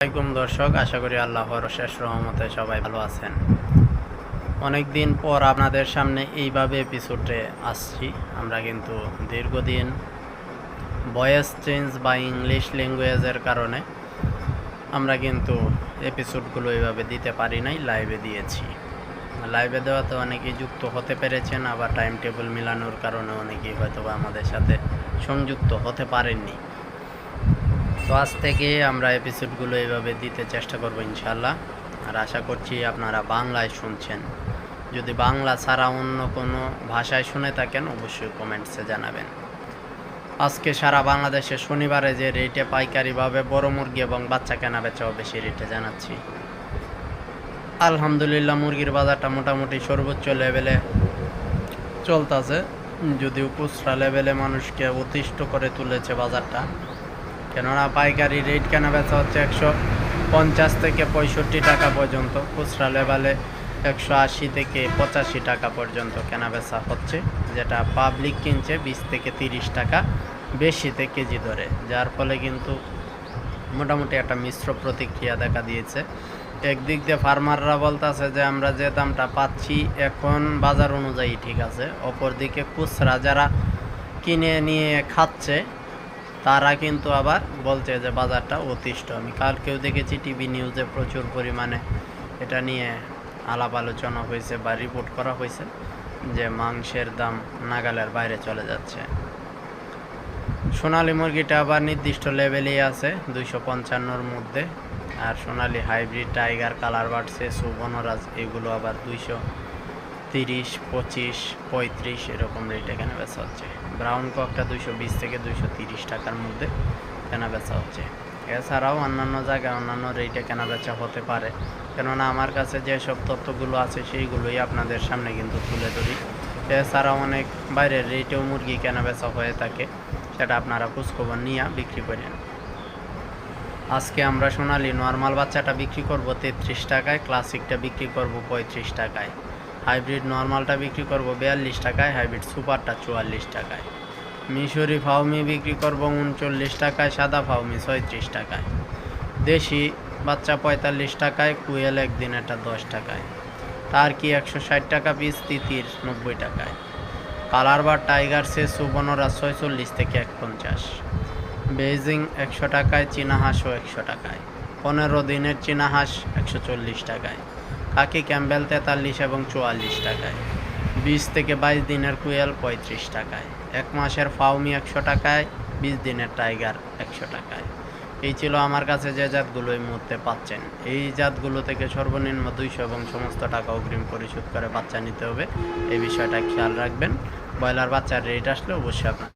আসসালামাইকুম দর্শক, আশা করি আল্লাহর শেষ রহমতে সবাই ভালো আছেন। অনেক দিন পর আপনাদের সামনে এইভাবে এপিসোডে আসছি। আমরা কিন্তু দীর্ঘদিন ভয়েস চেঞ্জ বা ইংলিশ ল্যাঙ্গুয়েজের কারণে আমরা কিন্তু এপিসোডগুলো এইভাবে দিতে পারি নাই লাইভে দিয়েছি। লাইভে দেওয়াতে অনেকেই যুক্ত হতে পেরেছেন, আবার টাইম টেবিল মিলানোর কারণে অনেকেই হয়তো আমাদের সাথে সংযুক্ত হতে পারেননি। তো আজ থেকে আমরা এপিসোডগুলো এভাবে দিতে চেষ্টা করব ইনশাল্লাহ আর আশা করছি আপনারা বাংলায় শুনছেন। যদি বাংলা ছাড়া অন্য কোনো ভাষায় শুনে থাকেন, অবশ্যই কমেন্টসে জানাবেন। আজকে সারা বাংলাদেশে শনিবারে যে রেটে পাইকারিভাবে বড় মুরগি এবং বাচ্চা কেনা বেচা হবে সেই রেটে জানাচ্ছি। আলহামদুলিল্লাহ, মুরগির বাজারটা মোটামুটি সর্বোচ্চ লেভেলে চলতেছে। যদিও খুচরা লেভেলে মানুষকে অতিষ্ঠ করে তুলেছে বাজারটা। কেননা পাইকারি রেট কেনা বেচা হচ্ছে একশো পঞ্চাশ থেকে পঁয়ষট্টি টাকা পর্যন্ত, খুচরা লেভেলে একশো আশি থেকে পঁচাশি টাকা পর্যন্ত কেনা বেচা হচ্ছে, যেটা পাবলিক কিনছে বিশ থেকে তিরিশ টাকা বেশিতে কেজি ধরে যার ফলে কিন্তু মোটামুটি একটা মিশ্র প্রতিক্রিয়া দেখা দিয়েছে। একদিক দিয়ে ফার্মাররা বলতেছে যে, আমরা যে দামটা পাচ্ছি এখন বাজার অনুযায়ী ঠিক আছে। অপরদিকে খুচরা যারা কিনে নিয়ে খাচ্ছে তারা কিন্তু আবার বলছে যে বাজারটা অতিষ্ঠ। আমি কালকেও দেখেছি টিভি নিউজে প্রচুর পরিমাণে এটা নিয়ে আলাপ আলোচনা হয়েছে বা রিপোর্ট করা হয়েছে যে মাংসের দাম নাগালের বাইরে চলে যাচ্ছে। সোনালী মুরগিটা আবার নির্দিষ্ট লেভেলেই আছে, দুইশো পঞ্চান্নর মধ্যে। আর সোনালী হাইব্রিড টাইগার কালার বাড়ছে সুবর্ণরাজ এগুলো আবার দুইশো তিরিশ, পঁচিশ, পঁয়ত্রিশ এরকম রেটে কেনা বেচা হচ্ছে। ব্রাউন ককটা দুইশো বিশ থেকে দুইশো তিরিশ টাকার মধ্যে কেনা বেচা হচ্ছে। এছাড়াও অন্যান্য জায়গায় অন্যান্য রেটে কেনা বেচা হতে পারে। কেননা আমার কাছে যেসব তথ্যগুলো আছে সেইগুলোই আপনাদের সামনে কিন্তু তুলে ধরি। এছাড়াও অনেক বাইরের রেটেও মুরগি কেনা বেচা হয়ে থাকে, সেটা আপনারা খোঁজখবর নিয়ে বিক্রি করেন। আজকে আমরা সোনালি নর্মাল বাচ্চাটা বিক্রি করব তেত্রিশ টাকায় ক্লাসিকটা বিক্রি করব পঁয়ত্রিশ টাকায়। হাইব্রিড নর্মালটা বিক্রি করব বিয়াল্লিশ টাকায়, হাইব্রিড সুপারটা চুয়াল্লিশ টাকায়। মিশরি ফাউমি বিক্রি করব উনচল্লিশ টাকায়, সাদা ফাউমি ছয়ত্রিশ টাকায়। দেশি বাচ্চা পঁয়তাল্লিশ টাকায়, কুয়েল একদিনেরটা দশ টাকায়। টার্কি একশো ষাট টাকা পিস, তিতির নব্বই টাকায়। কালার বা টাইগার সে সুবর্ণরা ছয়চল্লিশ থেকে এক পঞ্চাশ বেজিং একশো টাকায়, চীনা হাঁসও একশো টাকায়। পনেরো দিনের চীনা হাঁস একশো চল্লিশ টাকায়। কাকি ক্যাম্বেল তেতাল্লিশ এবং চুয়াল্লিশ টাকায়। বিশ থেকে বাইশ দিনের কুয়েল পঁয়ত্রিশ টাকায়। এক মাসের ফাউমি একশো টাকায়, বিশ দিনের টাইগার একশো টাকায়। এই ছিল আমার কাছে যে জাতগুলো এই মুহূর্তে পাচ্ছেন। এই জাতগুলো থেকে সর্বনিম্ন দুইশো এবং সমস্ত টাকা অগ্রিম পরিশোধ করে বাচ্চা নিতে হবে। এই বিষয়টা খেয়াল রাখবেন। ব্রয়লার বাচ্চার রেট আসলে অবশ্যই আপনার